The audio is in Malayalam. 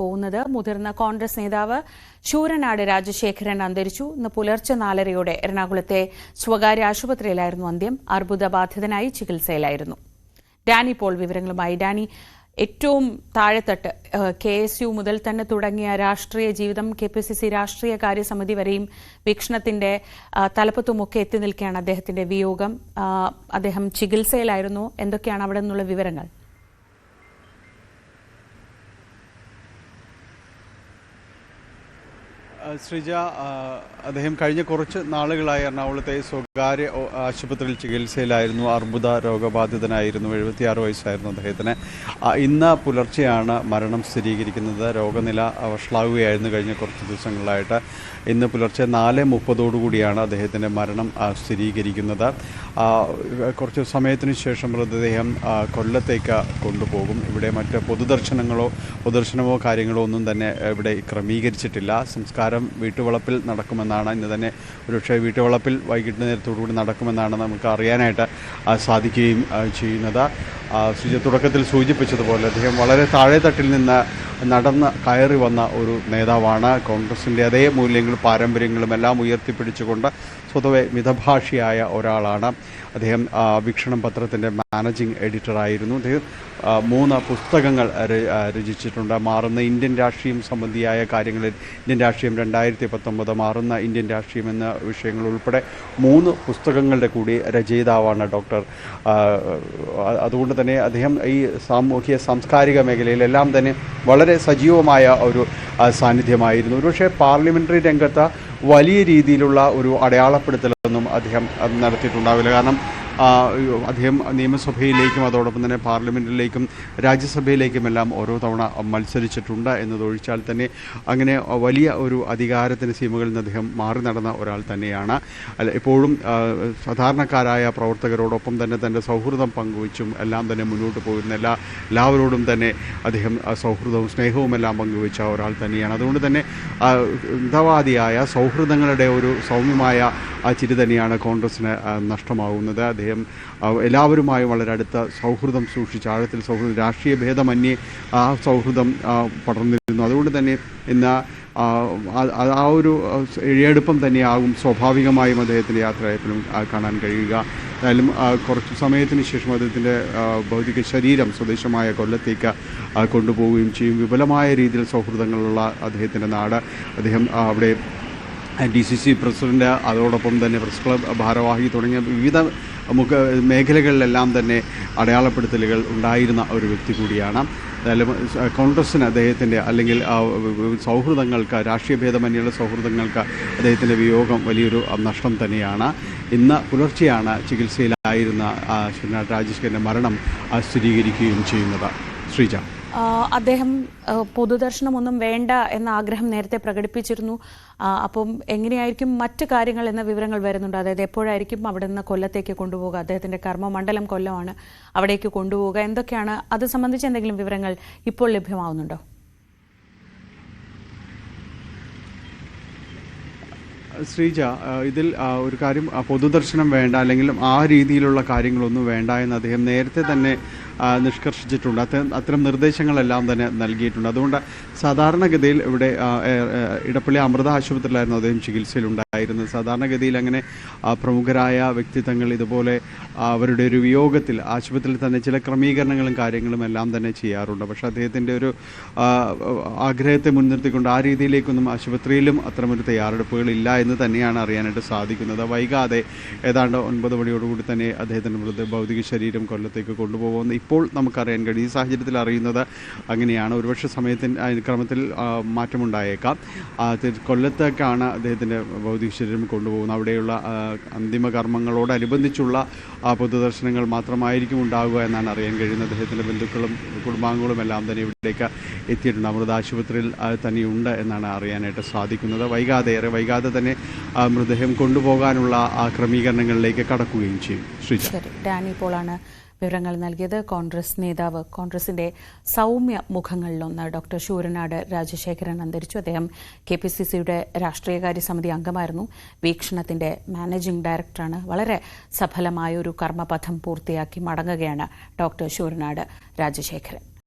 പോകുന്നത്. മുതിർന്ന കോൺഗ്രസ് നേതാവ് ശൂരനാട് രാജശേഖരൻ അന്തരിച്ചു. ഇന്ന് പുലർച്ചെ നാലരയോടെ എറണാകുളത്തെ സ്വകാര്യ ആശുപത്രിയിലായിരുന്നു അന്ത്യം. അർബുദബാധിതനായി ചികിത്സയിലായിരുന്നു. ഡാനി പോൾ വിവരങ്ങളുമായി. ഡാനി ഏറ്റവും താഴെത്തട്ട് കെ എസ് യു മുതൽ തന്നെ തുടങ്ങിയ രാഷ്ട്രീയ ജീവിതം കെ പി സി സി രാഷ്ട്രീയ കാര്യസമിതി വരെയും വീക്ഷണത്തിന്റെ തലപ്പത്തുമൊക്കെ എത്തി നിൽക്കുകയാണ് അദ്ദേഹത്തിന്റെ വിയോഗം. അദ്ദേഹം ചികിത്സയിലായിരുന്നു. എന്തൊക്കെയാണ് അവിടെ നിന്നുള്ള വിവരങ്ങൾ? ആ, ശ്രീജ ആ, അദ്ദേഹം കഴിഞ്ഞ കുറച്ച് നാളുകളായി എറണാകുളത്തെ സ്വകാര്യ ആശുപത്രിയിൽ ചികിത്സയിലായിരുന്നു. അർബുദ രോഗബാധിതനായിരുന്നു. എഴുപത്തിയാറ് വയസ്സായിരുന്നു അദ്ദേഹത്തിന്. ഇന്ന് പുലർച്ചെയാണ് മരണം സ്ഥിരീകരിക്കുന്നത്. രോഗനില വഷളാവുകയായിരുന്നു കഴിഞ്ഞ കുറച്ച് ദിവസങ്ങളിലായിട്ട് ഇന്ന് പുലർച്ചെ നാല് മുപ്പതോടുകൂടിയാണ് അദ്ദേഹത്തിന്റെ മരണം സ്ഥിരീകരിക്കുന്നത്. കുറച്ച് സമയത്തിന് ശേഷം മൃതദേഹം കൊല്ലത്തേക്ക് കൊണ്ടുപോകും. ഇവിടെ മറ്റ് പൊതുദർശനങ്ങളോ പൊതുദർശനമോ കാര്യങ്ങളോ ഒന്നും തന്നെ ഇവിടെ ക്രമീകരിച്ചിട്ടില്ല. സംസ്കാരം വീട്ടുവളപ്പിൽ നടക്കുമെന്നാണ് ഇന്ന് തന്നെ ഒരുപക്ഷെ വീട്ടുവളപ്പിൽ വൈകിട്ട് നേരത്തോടുകൂടി നടക്കുമെന്നാണ് നമുക്ക് അറിയാനായിട്ട് സാധിക്കുകയും ചെയ്യുന്നത്. സുജ തുടക്കത്തിൽ സൂചിപ്പിച്ചതുപോലെ അദ്ദേഹം വളരെ താഴെത്തട്ടിൽ നിന്ന് നടന്ന് കയറി വന്ന ഒരു നേതാവാണ്. കോൺഗ്രസിന്റെ അതേ മൂല്യങ്ങളും പാരമ്പര്യങ്ങളും എല്ലാം ഉയർത്തിപ്പിടിച്ചുകൊണ്ട് സ്വതവേ മിതഭാഷിയായ ഒരാളാണ്. അദ്ദേഹം വീക്ഷണം പത്രത്തിന്റെ മാനേജിംഗ് എഡിറ്ററായിരുന്നു. അദ്ദേഹം മൂന്ന് പുസ്തകങ്ങൾ രചിച്ചിട്ടുണ്ട്. മാറുന്ന ഇന്ത്യൻ രാഷ്ട്രീയം സംബന്ധിയായ കാര്യങ്ങളിൽ ഇന്ത്യൻ രാഷ്ട്രീയം രണ്ടായിരത്തി പത്തൊമ്പത് മാറുന്ന ഇന്ത്യൻ രാഷ്ട്രീയം എന്ന വിഷയങ്ങൾ ഉൾപ്പെടെ മൂന്ന് പുസ്തകങ്ങളുടെ കൂടി രചയിതാവാണ് ഡോക്ടർ. അതുകൊണ്ട് തന്നെ അദ്ദേഹം ഈ സാമൂഹ്യ സാംസ്കാരിക മേഖലയിലെല്ലാം തന്നെ വളരെ സജീവമായ ഒരു സാന്നിധ്യമായിരുന്നു. ഒരുപക്ഷെ പാർലമെന്ററി രംഗത്ത് വലിയ രീതിയിലുള്ള ഒരു അടയാളപ്പെടുത്തലൊന്നും അദ്ദേഹം നടത്തിയിട്ടുണ്ടാവില്ല. കാരണം അദ്ദേഹം നിയമസഭയിലേക്കും അതോടൊപ്പം തന്നെ പാർലമെന്റിലേക്കും രാജ്യസഭയിലേക്കുമെല്ലാം ഓരോ തവണ മത്സരിച്ചിട്ടുണ്ട് എന്നതൊഴിച്ചാൽ തന്നെ അങ്ങനെ വലിയ ഒരു അധികാരത്തിന് സീമകളിൽ നിന്ന് അദ്ദേഹം മാറി നടന്ന ഒരാൾ തന്നെയാണ്. അല്ല എപ്പോഴും ആ, സാധാരണക്കാരായ പ്രവർത്തകരോടൊപ്പം തന്നെ തന്റെ സൗഹൃദം പങ്കുവച്ചും എല്ലാം തന്നെ മുന്നോട്ട് പോകുന്ന എല്ലാ എല്ലാവരോടും തന്നെ അദ്ദേഹം സൗഹൃദവും സ്നേഹവും എല്ലാം പങ്കുവച്ച ഒരാൾ തന്നെയാണ്. അതുകൊണ്ട് തന്നെ മിതവാദിയായ സൗഹൃദങ്ങളുടെ ഒരു സൗമ്യമായ ആ ചിരി തന്നെയാണ് കോൺഗ്രസ്സിന് നഷ്ടമാകുന്നത് അദ്ദേഹം എല്ലാവരുമായും വളരെ അടുത്ത സൗഹൃദം സൂക്ഷിച്ച ആഴത്തിൽ സൗഹൃദം രാഷ്ട്രീയ ഭേദമന്യേ ആ സൗഹൃദം പടർന്നിരുന്നു. അതുകൊണ്ട് തന്നെ ഇന്ന് ആ, ഒരു ഇഴയടുപ്പം തന്നെയാകും സ്വാഭാവികമായും അദ്ദേഹത്തിന്റെ യാത്രയപ്പിലും കാണാൻ കഴിയുക. എന്തായാലും കുറച്ച് സമയത്തിന് ശേഷം അദ്ദേഹത്തിന്റെ ഭൗതിക ശരീരം സ്വദേശമായ കൊല്ലത്തേക്ക് കൊണ്ടുപോവുകയും ചെയ്യും. വിപുലമായ രീതിയിൽ സൗഹൃദങ്ങളുള്ള അദ്ദേഹത്തിന്റെ നാട്. അദ്ദേഹം അവിടെ ഡി സി സി പ്രസിഡന്റ് അതോടൊപ്പം തന്നെ പ്രസ് ക്ലബ് ഭാരവാഹി തുടങ്ങിയ വിവിധ മുഖ മേഖലകളിലെല്ലാം തന്നെ അടയാളപ്പെടുത്തലുകൾ ഉണ്ടായിരുന്ന ഒരു വ്യക്തി കൂടിയാണ്. എന്തായാലും കോൺഗ്രസ്സിന് അദ്ദേഹത്തിന്റെ അല്ലെങ്കിൽ സൗഹൃദങ്ങൾക്ക് രാഷ്ട്രീയ ഭേദമന്യുള്ള സൗഹൃദങ്ങൾക്ക് അദ്ദേഹത്തിന്റെ വിയോഗം വലിയൊരു നഷ്ടം തന്നെയാണ്. ഇന്ന് പുലർച്ചെയാണ് ചികിത്സയിലായിരുന്ന രാജേഷ്കറിന്റെ മരണം സ്ഥിരീകരിക്കുകയും ചെയ്യുന്നത്. ശ്രീജ. അദ്ദേഹം പൊതുദർശനമൊന്നും വേണ്ട എന്ന ആഗ്രഹം നേരത്തെ പ്രകടിപ്പിച്ചിരുന്നു. അപ്പം എങ്ങനെയായിരിക്കും മറ്റു കാര്യങ്ങൾ എന്ന വിവരങ്ങൾ വരുന്നുണ്ട്. അതായത് എപ്പോഴായിരിക്കും അവിടെ നിന്ന് കൊല്ലത്തേക്ക് കൊണ്ടുപോകുക അദ്ദേഹത്തിന്റെ കർമ്മമണ്ഡലം കൊല്ലമാണ് അവിടേക്ക് കൊണ്ടുപോകുക എന്തൊക്കെയാണ്? അത് സംബന്ധിച്ച് എന്തെങ്കിലും വിവരങ്ങൾ ഇപ്പോൾ ലഭ്യമാവുന്നുണ്ടോ? ശ്രീജ ഇതിൽ ഒരു കാര്യം പൊതുദർശനം വേണ്ട അല്ലെങ്കിൽ ആ രീതിയിലുള്ള കാര്യങ്ങളൊന്നും വേണ്ട എന്ന് അദ്ദേഹം നേരത്തെ തന്നെ നിഷ്കർഷിച്ചിട്ടുണ്ട്. അത്തരം അത്തരം നിർദ്ദേശങ്ങളെല്ലാം തന്നെ നൽകിയിട്ടുണ്ട്. അതുകൊണ്ട് സാധാരണഗതിയിൽ ഇവിടെ ഇടപ്പള്ളി അമൃത ആശുപത്രിയിലായിരുന്നു അദ്ദേഹം ചികിത്സയിലുണ്ടായിരുന്നത്. സാധാരണഗതിയിൽ അങ്ങനെ പ്രമുഖരായ വ്യക്തിത്വങ്ങൾ ഇതുപോലെ അവരുടെ ഒരു വിയോഗത്തിൽ ആശുപത്രിയിൽ തന്നെ ചില ക്രമീകരണങ്ങളും കാര്യങ്ങളും എല്ലാം തന്നെ ചെയ്യാറുണ്ട്. പക്ഷേ അദ്ദേഹത്തിന്റെ ഒരു ആഗ്രഹത്തെ മുൻനിർത്തിക്കൊണ്ട് ആ രീതിയിലേക്കൊന്നും ആശുപത്രിയിലും അത്തരമൊരു തയ്യാറെടുപ്പുകൾ ഇല്ല എന്ന് തന്നെയാണ് അറിയാനായിട്ട് സാധിക്കുന്നത്. വൈകാതെ ഏതാണ്ട് ഒൻപത് മണിയോടുകൂടി തന്നെ അദ്ദേഹത്തിന്റെ മൃത ഭൗതിക ശരീരം കൊല്ലത്തേക്ക് കൊണ്ടുപോകുമെന്ന് ഇപ്പോൾ നമുക്കറിയാൻ കഴിയും. ഈ സാഹചര്യത്തിൽ അറിയുന്നത് അങ്ങനെയാണ്. ഒരുപക്ഷെ സമയത്തിന് ക്രമത്തിൽ മാറ്റമുണ്ടായേക്കാം. കൊല്ലത്തേക്കാണ് അദ്ദേഹത്തിന്റെ ഭൗതിക ശരീരം കൊണ്ടുപോകുന്നത്. അവിടെയുള്ള അന്തിമ കർമ്മങ്ങളോടനുബന്ധിച്ചുള്ള പൊതുദർശനങ്ങൾ മാത്രമായിരിക്കും ഉണ്ടാകുക എന്നാണ് അറിയാൻ കഴിയുന്നത്. അദ്ദേഹത്തിന്റെ ബന്ധുക്കളും കുടുംബാംഗങ്ങളും എല്ലാം തന്നെ ഇവിടേക്ക് എത്തിയിട്ടുണ്ട്. അമൃത ആശുപത്രിയിൽ തന്നെയുണ്ട് എന്നാണ് അറിയാനായിട്ട് സാധിക്കുന്നത്. വൈകാതെ ഏറെ വൈകാതെ തന്നെ ആ, മൃതദേഹം കൊണ്ടുപോകാനുള്ള ക്രമീകരണങ്ങളിലേക്ക് കടക്കുകയും ചെയ്യും. ശ്രീജ. ശരി. ഡാനി പോളാണ് വിവരങ്ങൾ നൽകിയത്. കോൺഗ്രസ് നേതാവ് കോൺഗ്രസിന്റെ സൗമ്യ മുഖങ്ങളിലൊന്ന് ഡോക്ടർ ശൂരനാട് രാജശേഖരൻ അന്തരിച്ചു. അദ്ദേഹം കെ പി സി സിയുടെ രാഷ്ട്രീയകാര്യ സമിതി അംഗമായിരുന്നു. വീക്ഷണത്തിന്റെ മാനേജിംഗ് ഡയറക്ടറാണ്. വളരെ സഫലമായ ഒരു കർമ്മപഥം പൂർത്തിയാക്കി മടങ്ങുകയാണ് ഡോക്ടർ ശൂരനാട് രാജശേഖരൻ.